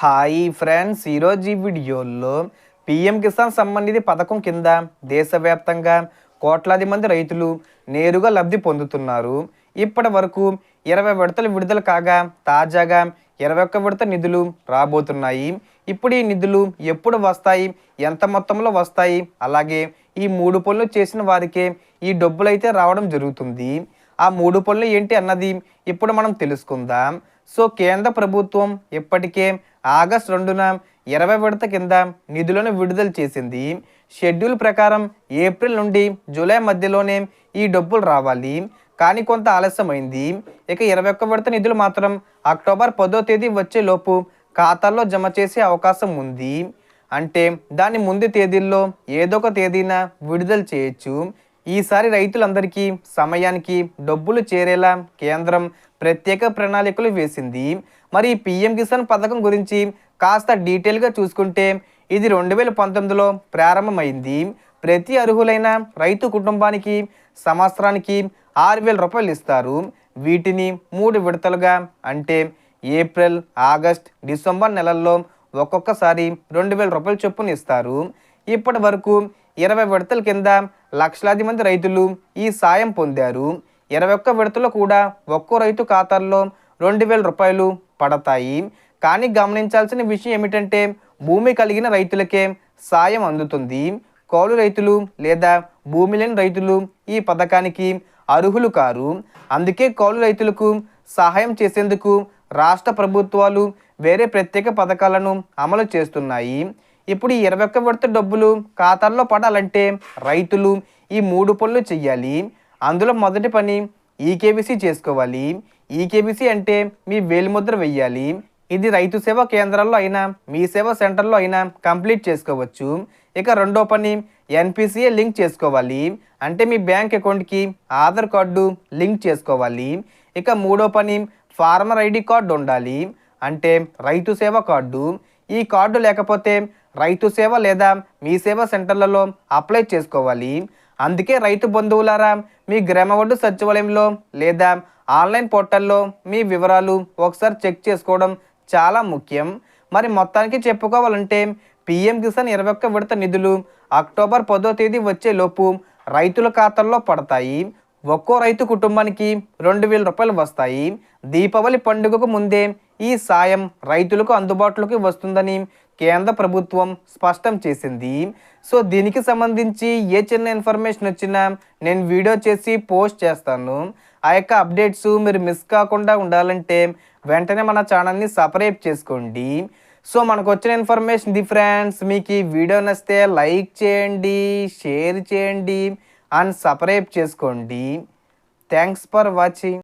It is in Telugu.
హాయ్ ఫ్రెండ్స్ ఈరోజు ఈ వీడియోలో పిఎం కిసాన్ సంబంధిత పథకం కింద దేశవ్యాప్తంగా కోట్లాది మంది రైతులు నేరుగా లబ్ధి పొందుతున్నారు. ఇప్పటి వరకు ఇరవై విడతలు విడుదల కాగా తాజాగా ఇరవై ఒక్క విడత నిధులు రాబోతున్నాయి. ఇప్పుడు ఈ నిధులు ఎప్పుడు వస్తాయి ఎంత మొత్తంలో వస్తాయి అలాగే ఈ మూడు పనులు చేసిన వారికే ఈ డబ్బులు అయితే రావడం జరుగుతుంది. ఆ మూడు పనులు ఏంటి అన్నది ఇప్పుడు మనం తెలుసుకుందాం. సో కేంద్ర ప్రభుత్వం ఇప్పటికే ఆగస్ట్ రెండున ఇరవై విడత కింద నిధులను విడుదల చేసింది. షెడ్యూల్ ప్రకారం ఏప్రిల్ నుండి జూలై మధ్యలోనే ఈ డబ్బులు రావాలి. కానీ కొంత ఆలస్యమైంది. ఇక ఇరవై ఒక్క విడత నిధులు మాత్రం అక్టోబర్ పదో తేదీ వచ్చే లోపు ఖాతాల్లో జమ చేసే అవకాశం ఉంది. అంటే దాని ముందు తేదీల్లో ఏదో ఒక తేదీన విడుదల చేయొచ్చు. ఈసారి రైతులందరికీ సమయానికి డబ్బులు చేరేలా కేంద్రం ప్రత్యేక ప్రణాళికలు వేసింది. మరి పీఎం పిఎం కిసాన్ పథకం గురించి కాస్త డీటెయిల్గా చూసుకుంటే ఇది రెండు వేల పంతొమ్మిదిలో ప్రారంభమైంది. ప్రతి అర్హులైన రైతు కుటుంబానికి సంవత్సరానికి ఆరు వేల రూపాయలు ఇస్తారు. వీటిని మూడు విడతలుగా అంటే ఏప్రిల్ ఆగస్ట్ డిసెంబర్ నెలల్లో ఒక్కొక్కసారి రెండు వేల రూపాయల చొప్పున ఇస్తారు. ఇప్పటి వరకు ఇరవై విడతల కింద లక్షలాది మంది రైతులు ఈ సాయం పొందారు. ఇరవై ఒక్క విడతలో కూడా ఒక్కో రైతు ఖాతాల్లో రెండు వేల రూపాయలు పడతాయి. కానీ గమనించాల్సిన విషయం ఏమిటంటే భూమి కలిగిన రైతులకే సాయం అందుతుంది. కౌలు రైతులు లేదా భూమి లేని రైతులు ఈ పథకానికి అర్హులు కారు. అందుకే కౌలు రైతులకు సహాయం చేసేందుకు రాష్ట్ర ప్రభుత్వాలు వేరే ప్రత్యేక పథకాలను అమలు చేస్తున్నాయి. ఇప్పుడు ఈ ఇరవై ఒక్క విడత డబ్బులు ఖాతాల్లో పడాలంటే రైతులు ఈ మూడు పనులు చెయ్యాలి. అందులో మొదటి పని ఈకేబీసీ చేసుకోవాలి. ఈకేబీసీ అంటే మీ వేలిముద్ర వెయ్యాలి. ఇది రైతు సేవా కేంద్రాల్లో అయినా మీ సేవా సెంటర్లో అయినా కంప్లీట్ చేసుకోవచ్చు. ఇక రెండో పని ఎన్పిసిఏ లింక్ చేసుకోవాలి. అంటే మీ బ్యాంక్ అకౌంట్కి ఆధార్ కార్డు లింక్ చేసుకోవాలి. ఇక మూడో పని ఫార్మర్ ఐడి కార్డు ఉండాలి. అంటే రైతు సేవ కార్డు. ఈ కార్డు లేకపోతే రైతు సేవ లేదా మీ సేవ సెంటర్లలో అప్లై చేసుకోవాలి. అందుకే రైతు బంధువులారా మీ గ్రామ ఒడ్డు సచివాలయంలో లేదా ఆన్లైన్ పోర్టల్లో మీ వివరాలు ఒకసారి చెక్ చేసుకోవడం చాలా ముఖ్యం. మరి మొత్తానికి చెప్పుకోవాలంటే పిఎం కిసాన్ ఇరవై ఒక్క విడత నిధులు అక్టోబర్ పదో తేదీ వచ్చేలోపు రైతుల ఖాతాల్లో పడతాయి. ఒక్కో రైతు కుటుంబానికి రెండు వేల రూపాయలు వస్తాయి. దీపావళి పండుగకు ముందే ఈ సాయం రైతులకు అందుబాటులోకి వస్తుందని కేంద్ర ప్రభుత్వం స్పష్టం చేసింది. సో దీనికి సంబంధించి ఏ చిన్న ఇన్ఫర్మేషన్ వచ్చినా నేను వీడియో చేసి పోస్ట్ చేస్తాను. ఆ యొక్క అప్డేట్స్ మీరు మిస్ కాకుండా ఉండాలంటే వెంటనే మన ఛానల్ని సపరేట్ చేసుకోండి. సో మనకు వచ్చిన ఇన్ఫర్మేషన్ ది ఫ్రెండ్స్ మీకు ఈ వీడియో నచ్చితే లైక్ చేయండి షేర్ చేయండి అండ్ సపరేట్ చేసుకోండి. Thanks for watching.